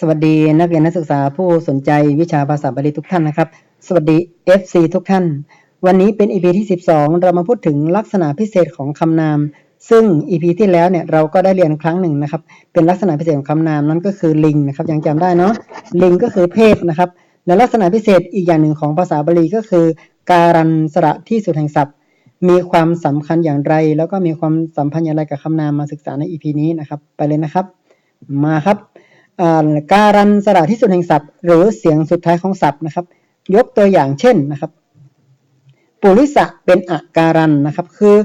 สวัสดีนักเรียนนักศึกษาผู้สนใจวิชาภาษาบาลีทุกท่านนะครับ สวัสดี FC ทุกท่าน วันนี้เป็น EP ที่ 12 เรามาพูดถึงลักษณะพิเศษของคำนาม ซึ่ง EP ที่แล้วเนี่ยเราก็ได้เรียนครั้งหนึ่งนะครับ เป็นลักษณะพิเศษของคำนามนั่นก็คือลิงนะครับยังจำได้เนาะลิงก็คือเพศนะครับ และลักษณะพิเศษอีกอย่างหนึ่งของภาษาบาลีก็คือ การันสระที่สุดแห่งศัพท์ มีความสำคัญอย่างไร แล้วก็มีความสัมพันธ์อย่างไรกับคำนามมาศึกษาใน EP นี้นะครับ ไปเลยนะครับ มาครับ การันสระที่สุดแห่งศัพท์ หรือเสียงสุดท้ายของศัพท์นะครับ ยกตัวอย่างเช่นนะครับ ปุริสะเป็นอาการันนะครับ คือ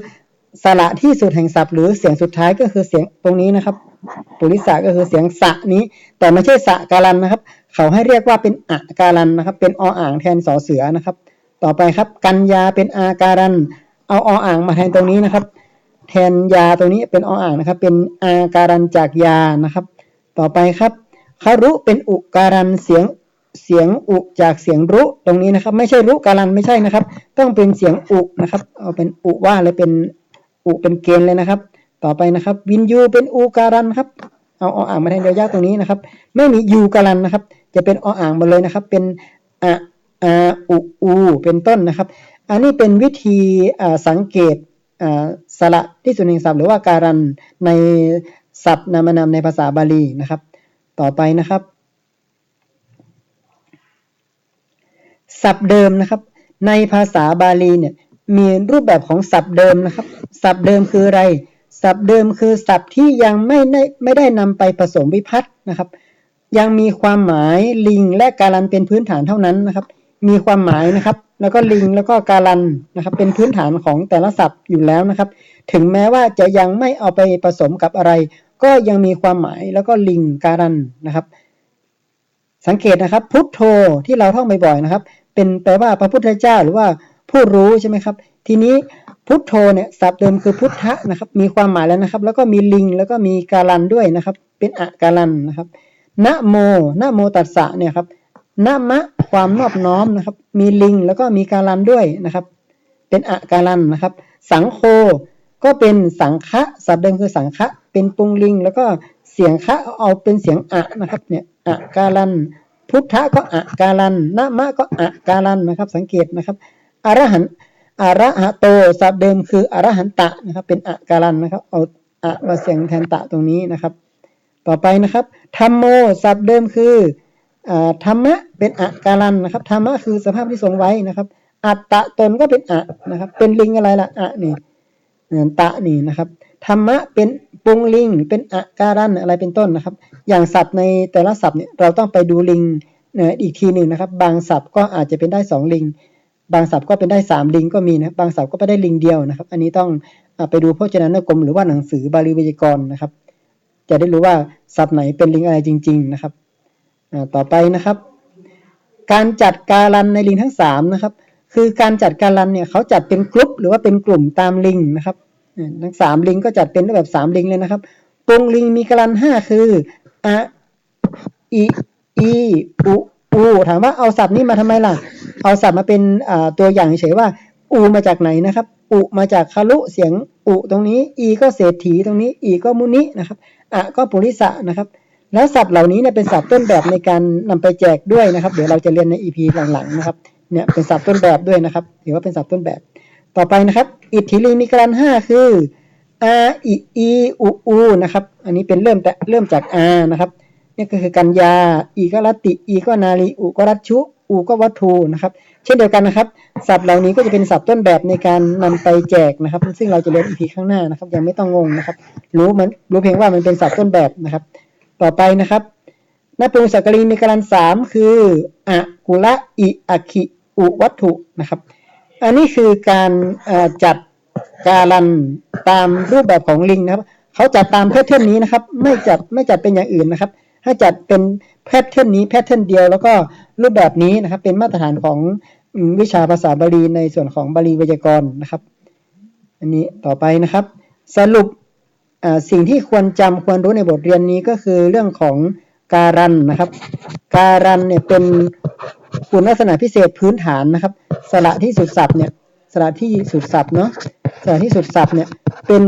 สระที่สุดแห่งศัพท์ หรือเสียงสุดท้ายก็คือเสียงตรงนี้นะครับ ปุริสะก็คือเสียงสะนี้ แต่ไม่ใช่สะการันนะครับ เขาให้เรียกว่าเป็นอาการันนะครับ เป็นออ่างแทนสอเสือนะครับ ต่อไปครับ กัญญาเป็นอาการัน เอาออ่างมาแทนตรงนี้นะครับ แทนยาตรงนี้เป็นออ่างนะครับ เป็นอาการันจากยานะครับ ต่อไปครับ คารุเป็นอุการันเสียงเสียงอุจากเสียงรุตรงนี้นะครับ ไม่ใช่รุการันไม่ใช่นะครับ ต้องเป็นเสียงอุนะครับเอาเป็นอุว่าเลยเป็นอุเป็นเกณฑ์เลยนะครับ ต่อไปนะครับ วินยูเป็นอุการันครับเอาออ่างมาแทนเดียวยากตรงนี้นะครับ ไม่มียูการันนะครับ จะเป็นออ่างหมดเลยนะครับ เป็นอะอาอุอูเป็นต้นนะครับ อันนี้เป็นวิธีสังเกตสระที่สุดแห่งศัพท์หรือว่าการันในศัพท์นามนามในภาษาบาลีนะครับ ต่อไปนะครับ ศัพท์เดิมนะครับ ในภาษาบาลีเนี่ยมีรูปแบบของศัพท์เดิมนะครับ ศัพท์เดิมคืออะไร ศัพท์เดิมคือศัพท์ที่ยังไม่ได้ไม่ได้นำไปผสมวิพัฒน์นะครับ ยังมีความหมายลิงและการันเป็นพื้นฐานเท่านั้นนะครับ มีความหมายนะครับ แล้วก็ลิงแล้วก็การันนะครับ เป็นพื้นฐานของแต่ละศัพท์อยู่แล้วนะครับ ถึงแม้ว่าจะยังไม่เอาไปผสมกับอะไร ก็ยังมีความหมายแล้วก็ลิงการันนะครับ สังเกตนะครับพุทโธที่เราท่องบ่อยๆนะครับ เป็นแปลว่าพระพุทธเจ้าหรือว่าผู้รู้ใช่ไหมครับ ทีนี้พุทโธเนี่ยศัพท์เดิมคือพุทธะนะครับ มีความหมายแล้วนะครับ แล้วก็มีลิงแล้วก็มีการันด้วยนะครับ เป็นอะการันนะครับนะโมนะโมตัสสะเนี่ยครับนะมะความนอบน้อมนะครับ มีลิงแล้วก็มีการันด้วยนะครับ เป็นอะการันนะครับ สังโฆ ก็เป็นสังฆะศัพท์เดิมคือสังฆะเป็นปุงลิง แล้วก็เสียงคะเอาเป็นเสียงอะนะครับเนี่ยอะการัน พุทธะก็อะการันนะมะก็อะการันนะครับ สังเกตนะครับอรหันอรหะโตศัพท์เดิมคืออรหันตะนะครับ เป็นอะการันนะครับ เอาอะมาเสียงแทนตะตรงนี้นะครับ ต่อไปนะครับธรรมโมศัพท์เดิมคือธรรมะเป็นอะการันนะครับธรรมะคือสภาพที่ทรงไว้นะครับ อัตตะตนก็เป็นอะนะครับ เป็นลิงอะไรล่ะอะนี่ ตะนี่นะครับธรรมะเป็นปุงลิง เป็นอาการันอะไรเป็นต้นนะครับ อย่างศัพท์ในแต่ละศัพท์เนี่ยเราต้องไปดูลิงอีกทีหนึ่งนะครับ บางศัพท์ก็อาจจะเป็นได้สองลิง บางศัพท์ก็เป็นได้สามลิงก็มีนะบางศัพท์ก็ไปได้ลิงเดียวนะครับ อันนี้ต้องไปดูพจนานุกรมหรือว่าหนังสือบาลีวิจกรนะครับ จะได้รู้ว่าศัพท์ไหนเป็นลิงอะไรจริง ๆนะครับต่อไปนะครับ การจัดการันในลิงทั้งสามนะครับ คือการจัดการันเนี่ยเขาจัดเป็นกลุ่มหรือว่าเป็นกลุ่มตามลิงนะครับทั้งสามลิงก็จัดเป็นแบบสามลิงเลยนะครับปงลิงมีการันห้าคืออะอีอีอุอูถามว่าเอาศัพท์นี้มาทำไมล่ะ เอาศัพท์มาเป็นตัวอย่างเฉยว่า อูมาจากไหนนะครับ อุมาจากคารุเสียงอุตรงนี้ อีก็เศรษฐีตรงนี้ อีก็มุนินะครับอะก็ปุริสะนะครับ แล้วศัพท์เหล่านี้เนี่ยเป็นศัพท์ต้นแบบในการนำไปแจกด้วยนะครับ เดี๋ยวเราจะเรียนในอีพีหลังๆนะครับ เนี่ยเป็นศัพท์ต้นแบบด้วยนะครับถือว่าเป็นศัพท์ต้นแบบ ต่อไปนะครับ อิทธิลีมีกรันห้าคืออาอิอีอูอูนะครับ อันนี้เป็นเริ่มแต่เริ่มจากอานะครับนี่ก็คือกัญญาอีก็รัติอีก็นาลีอูก็รัชชุอูก็วัตถุนะครับ เช่นเดียวกันนะครับศัพท์เหล่านี้ก็จะเป็นศัพท์ต้นแบบในการนำไปแจกนะครับ ซึ่งเราจะเรียนอีพีข้างหน้านะครับ ยังไม่ต้องงงนะครับ รู้มันรู้เพียงว่ามันเป็นศัพท์ต้นแบบนะครับ ต่อไปนะครับนับปูสักกรีมีกรันสามคืออะกุละอิอะคิ อุวัตถุนะครับ อันนี้คือการจัดการันตามรูปแบบของลิงนะครับเขาจัดตามแพทเทิร์นนี้นะครับ ไม่จัดไม่จัดเป็นอย่างอื่นนะครับให้จัดเป็นแพทเทิร์นนี้แพทเทิร์นเดียวแล้วก็รูปแบบนี้นะครับ เป็นมาตรฐานของวิชาภาษาบาลีในส่วนของบาลีไวยากรณ์นะครับ อันนี้ต่อไปนะครับ สรุปสิ่งที่ควรจำควรรู้ในบทเรียนนี้ก็คือเรื่องของการันนะครับ การันเนี่ยเป็น คุณลักษณะพิเศษพื้นฐานนะครับ สระที่สุดศัพท์เนี่ยสระที่สุดศัพท์เนาะสระที่สุดศัพท์เนี่ยเป็น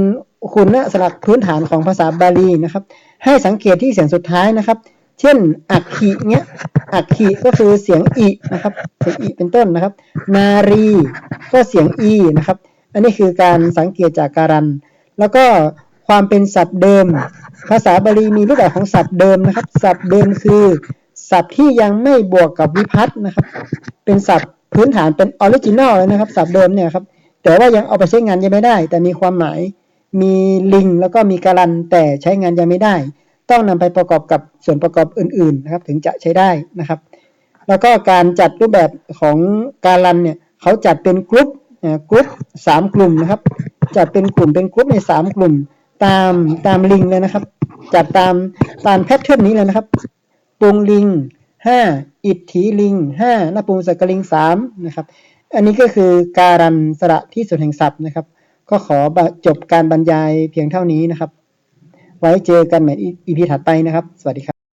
คุณลักษณะพื้นฐานของภาษาบาลีนะครับ ให้สังเกตที่เสียงสุดท้ายนะครับ เช่นอักขิเงี้ยอักขิก็คือเสียงอินะครับเสียงอิเป็นต้นนะครับ นารีก็เสียงอีนะครับ อันนี้คือการสังเกตจากการัน แล้วก็ความเป็นศัพท์เดิม ภาษาบาลีมีรูปแบบของศัพท์เดิมนะครับ ศัพท์เดิมคือ ศัพท์ที่ยังไม่บวกกับวิพัฒน์นะครับ เป็นศัพท์พื้นฐานเป็นออริจินอลเลยนะครับ ศัพท์เดิมเนี่ยครับ แต่ว่ายังเอาไปใช้งานยังไม่ได้ แต่มีความหมาย มีลิงแล้วก็มีการันแต่ใช้งานยังไม่ได้ ต้องนำไปประกอบกับส่วนประกอบอื่นๆนะครับ ถึงจะใช้ได้นะครับ แล้วก็การจัดรูปแบบของการันเนี่ยเขาจัดเป็นกลุ่มกลุ่มสามกลุ่มนะครับ จัดเป็นกลุ่มเป็นกลุ่มในสามกลุ่ม ตามตามลิงเลยนะครับ จัดตามตามแพทเทิร์นนี้เลยนะครับ ปุงลิงห้าอิทธิลิงห้านปุงสกลิงสามนะครับ อันนี้ก็คือการันสระที่สุดแห่งศัพท์นะครับ ก็ขอจบการบรรยายเพียงเท่านี้นะครับ ไว้เจอกันใหม่อีพีถัดไปนะครับ สวัสดีครับ